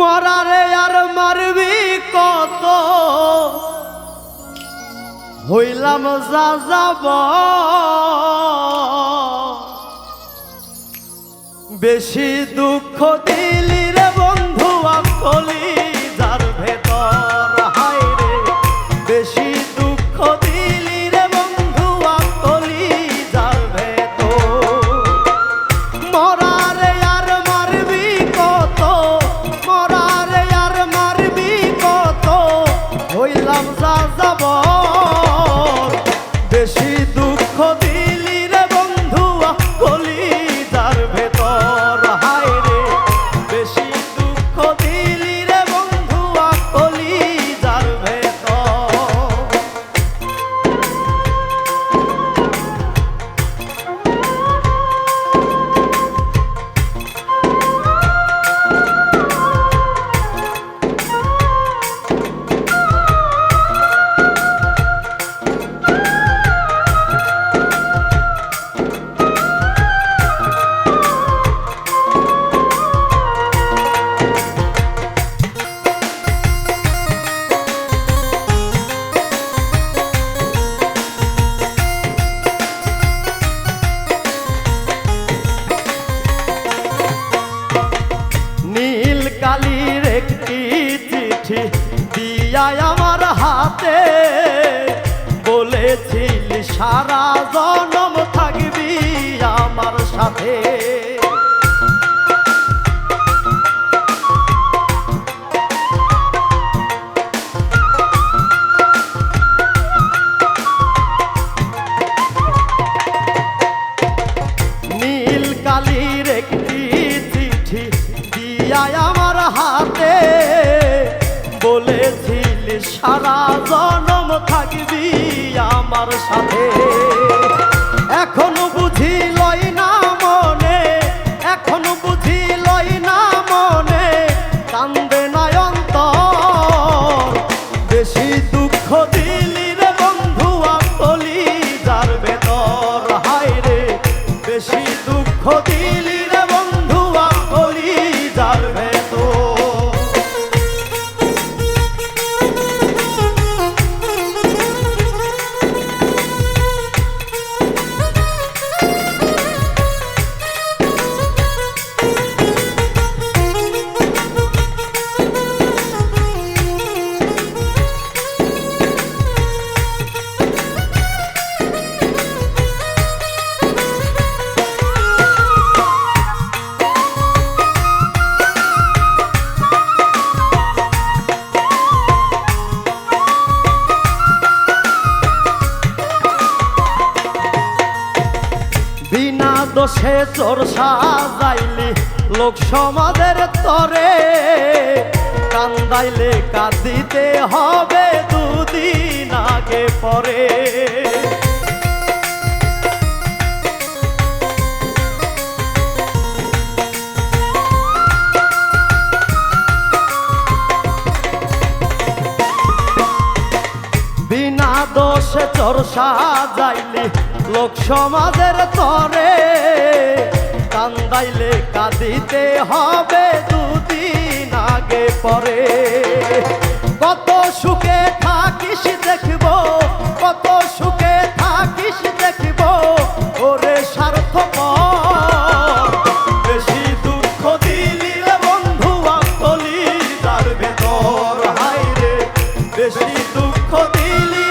মরারে আর মারবি কত? হইলাম যা যাব বেশি দুঃখ দিলি যাব কালির একটি চিঠি দিয়াই আমার হাতে। বলেছিল সারা জন quero saber. দোষে চোর সাজাইলি, লোক সমাজের তরে। কান্দাইলে কাঁদিতে হবে দুদিন আগে পরে। বিনা দোষে চোর সাজাইলি, লোক সমাজের তরে। টাঙ্গাইলে কাঁদিতে হবে দুদিন আগে পরে। কত সুখে থাকিস দেখব, কত সুখে থাকিস দেখব, ওরে স্বার্থপর। দুঃখ দিলি রে বন্ধু আন্তলি তার ভেতর হাই রে। বেশি দুঃখ দিলি